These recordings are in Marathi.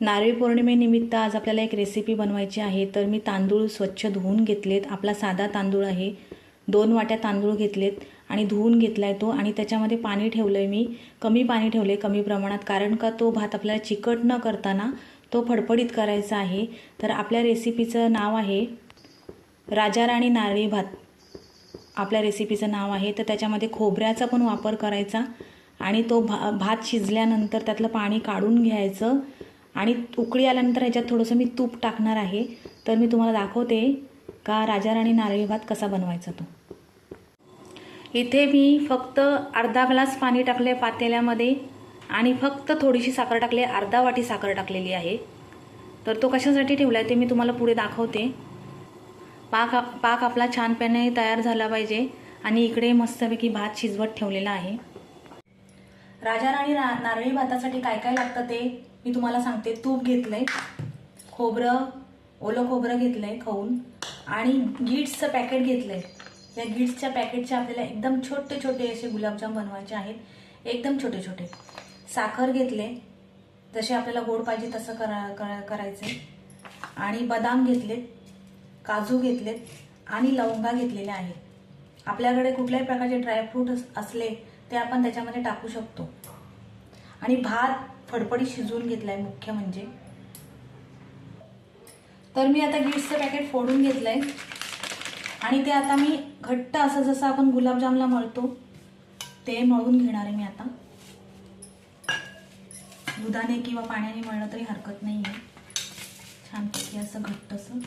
नारळी पौर्णिमेनिमित्त आज आपल्याला एक रेसिपी बनवायची आहे. तर मी तांदूळ स्वच्छ धुवून घेतलेत. आपला साधा तांदूळ आहे. दोन वाट्या तांदूळ घेतलेत आणि धुवून घेतला आहे तो आणि त्याच्यामध्ये पाणी ठेवलं आहे मी. कमी पाणी ठेवलं आहे कमी प्रमाणात कारण का तो भात आपल्याला चिकट न करताना तो फडफडीत करायचा आहे. तर आपल्या रेसिपीचं नाव आहे राजा राणी नारळी भात. आपल्या रेसिपीचं नाव आहे. तर त्याच्यामध्ये खोबऱ्याचा पण वापर करायचा आणि तो भा भात शिजल्यानंतर त्यातलं पाणी काढून घ्यायचं आणि उकळी आल्यानंतर ह्याच्यात थोडंसं मी तूप टाकणार आहे. तर मी तुम्हाला दाखवते का राजा राणी नारळी भात कसा बनवायचा तो. इथे मी फक्त अर्धा ग्लास पाणी टाकले पातेल्यामध्ये आणि फक्त थोडीशी साखर टाकली अर्धा वाटी साखर टाकलेली आहे. तर तो कशासाठी ठेवला आहे ते मी तुम्हाला पुढे दाखवते. पाक पाक आपला छानपणे तयार झाला पाहिजे आणि इकडे मस्तपैकी भात शिजवत ठेवलेला आहे. राजा राणी ना नारळी भातासाठी काय काय लागतं ते मी तुम्हाला सांगते तूप घेतलंय खोबरं ओलं खोबरं घेतलंय खाऊन आणि गिट्सचं पॅकेट घेतलंय. या गिट्सच्या पॅकेटचे आपल्याला एकदम छोटे छोटे असे गुलाबजाम बनवायचे आहेत. एकदम छोटे छोटे. साखर घेतले जसे आपल्याला गोड पाहिजे तसं करा करा करायचं. आणि बदाम घेतलेत काजू घेतलेत आणि लवंगा घेतलेल्या आहेत आपल्याकडे कुठल्याही प्रकारचे ड्रायफ्रूट असले ते आपण त्याच्यामध्ये टाकू शकतो. आणि भात फडफडीत शिजवून घेतलाय मुख्य म्हणजे. तर मी आता गिट्सचं पॅकेट फोडून घेतलं आहे आणि ते आता मी घट्ट असं जसं आपण गुलाबजामला मळतो ते मळून घेणार आहे मी आता. दुधाने किंवा पाण्याने मळलं तरी हरकत नाही आहे छानपैकी असं घट्ट असं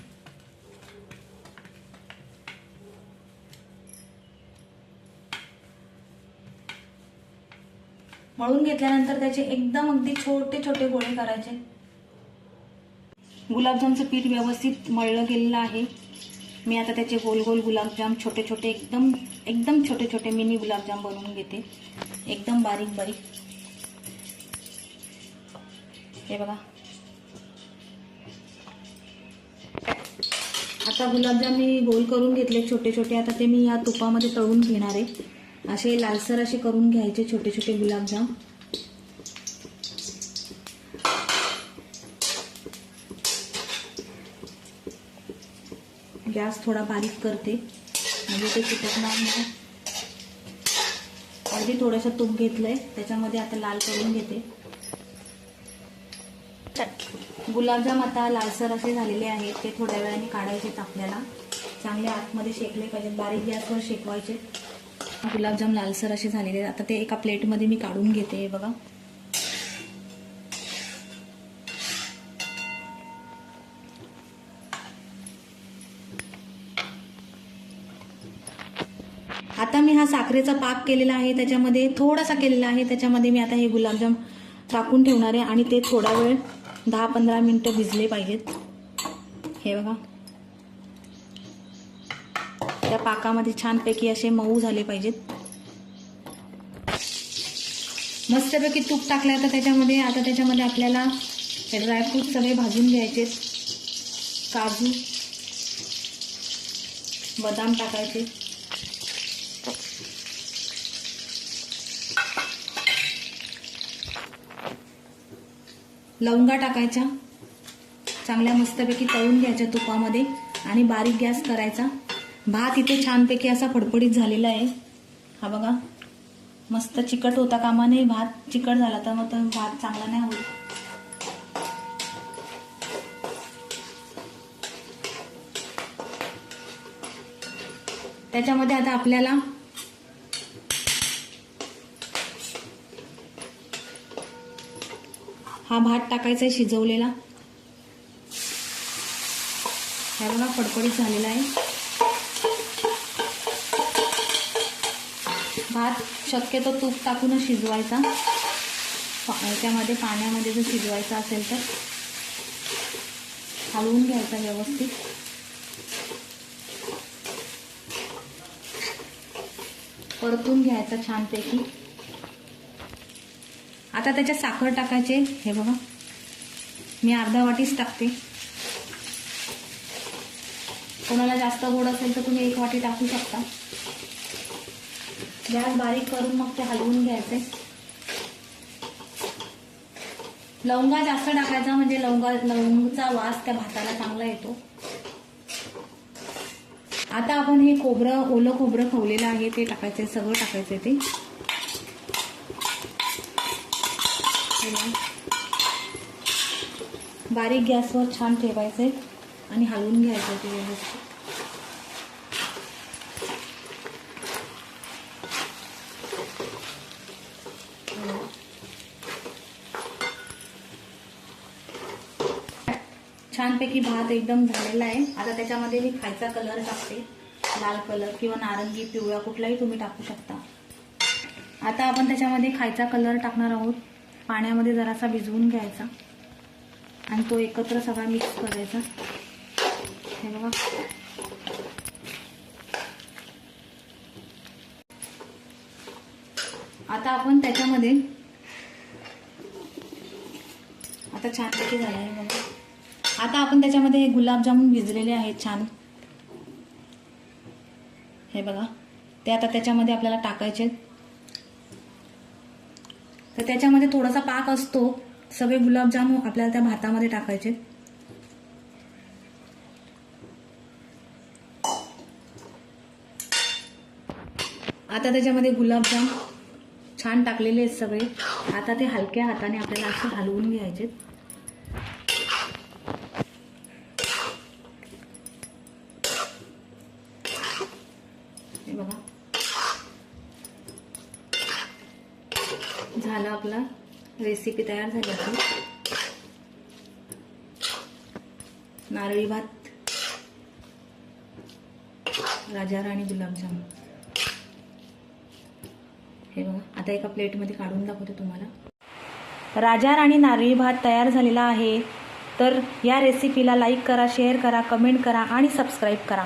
मळून घेतल्यानंतर त्याचे एकदम अगदी छोटे छोटे गोळे करायचे. गुलाबजामचं पीठ व्यवस्थित मळलं गेलेलं आहे. मी आता त्याचे गोल गोल गुलाबजाम छोटे छोटे एकदम एकदम छोटे छोटे मिनी गुलाबजाम बनवून घेते. एकदम बारीक बारीक. हे बघा. आता गुलाबजाम मी गोल करून घेतले छोटे छोटे. आता ते मी या तुपामध्ये तळून घेणार आहे. असे लालसर असे करून घ्यायचे छोटे छोटे गुलाबजाम. गॅस थोडा बारीक करते. म्हणजे ते चिटकणार नाही. अगदी थोडंसं तूप घेतलंय. त्याच्यामध्ये आता लाल करून घेते. गुलाबजाम आता लालसर असे झालेले आहेत. ते थोड्या वेळाने काढायचे आहेत आपल्याला. चांगले आतमध्ये शेकले पाहिजेत. बारीक गॅसवर शेकवायचे. गुलाबजाम लालसर असे झालेले आता ते एका प्लेटमध्ये मी काढून घेते हे बघा. आता मी हा साखरेचा पाक केलेला आहे त्याच्यामध्ये थोडासा केलेला आहे त्याच्यामध्ये मी आता हे गुलाबजाम टाकून ठेवणार आहे आणि ते थोडा वेळ दहा पंधरा मिनटं भिजले पाहिजेत. हे बघा. त्या पाकामध्ये छानपैकी असे मऊ झाले पाहिजेत. मस्तपैकी तूप टाकलं तर त्याच्यामध्ये. आता त्याच्यामध्ये आपल्याला हे ड्रायफ्रूट सगळे भाजून घ्यायचे काजू बदाम टाकायचे. लवंगा टाकायच्या. चांगल्या मस्तपैकी तळून घ्यायच्या तुपामध्ये आणि बारीक गॅस करायचा. भात इथे छानपैकी असा फडफडीत झालेला आहे. हा बघा. मस्त चिकट होता कामा नाही भात चिकट झाला तर मग तर भात चांगला नाही होत. त्याच्यामध्ये आता आपल्याला हा भात टाकायचा आहे शिजवलेला. हा बघा फडफडीत झालेला आहे. भात शक्यतो तूप टाकूनच शिजवायचा. त्यामध्ये पाण्यामध्ये जर शिजवायचा असेल तर. हलवून घ्यायचा व्यवस्थित. परतून घ्यायचा छानपैकी. आता त्याच्यात साखर टाकायचे. हे बघा. मी अर्धा वाटीच टाकते. कोणाला जास्त गोड असेल तर तुम्ही एक वाटी टाकू शकता. गॅस बारीक करून मग ते हलवून घ्यायचे. लवंगा जास्त टाकायचा म्हणजे लवंगा लवंगचा वास त्या भाताला चांगला येतो. आता आपण हे खोबरं ओलं खोबरं खवलेलं आहे ते टाकायचं सगळं टाकायचं ते. बारीक गॅसवर छान ठेवायचे आणि हलवून घ्यायचं ते व्यवस्थित. छानपैकी भात एकदम झालेला आहे. आता त्याच्यामध्ये मी खायचा कलर टाकते. लाल कलर किंवा नारंगी पिवळा कुठलाही तुम्ही टाकू शकता. आता आपण त्याच्यामध्ये खायचा कलर टाकणार आहोत. पाण्यामध्ये जरासा भिजवून घ्यायचा. आणि तो एकत्र सगळा मिक्स करायचा. हे बघा. आता आपण त्याच्यामध्ये आता छानपैकी झालं आहे बघा. आता आपण त्याच्यामध्ये गुलाबजामुन भिजलेले आहेत छान. हे बघा. ते आता त्याच्यामध्ये आपल्याला टाकायचे. तर त्याच्यामध्ये थोडासा पाक असतो. सगळे गुलाबजामुन आपल्याला त्या भातामध्ये टाकायचे. आता त्याच्यामध्ये गुलाबजाम छान टाकलेले आहेत सगळे. आता ते हलक्या हाताने आपल्याला असे हलवून घ्यायचे हे बघा झालं आपला. रेसिपी तयार झाली आपली. नारळी भात. राजा राणी गुलाबजाम. हे बघा आता एका प्लेटमध्ये काढून दाखवते तुम्हाला. राजा राणी नारळी भात तयार झालेला आहे. तर या रेसिपीला लाईक करा शेअर करा कमेंट करा आणि सबस्क्राईब करा.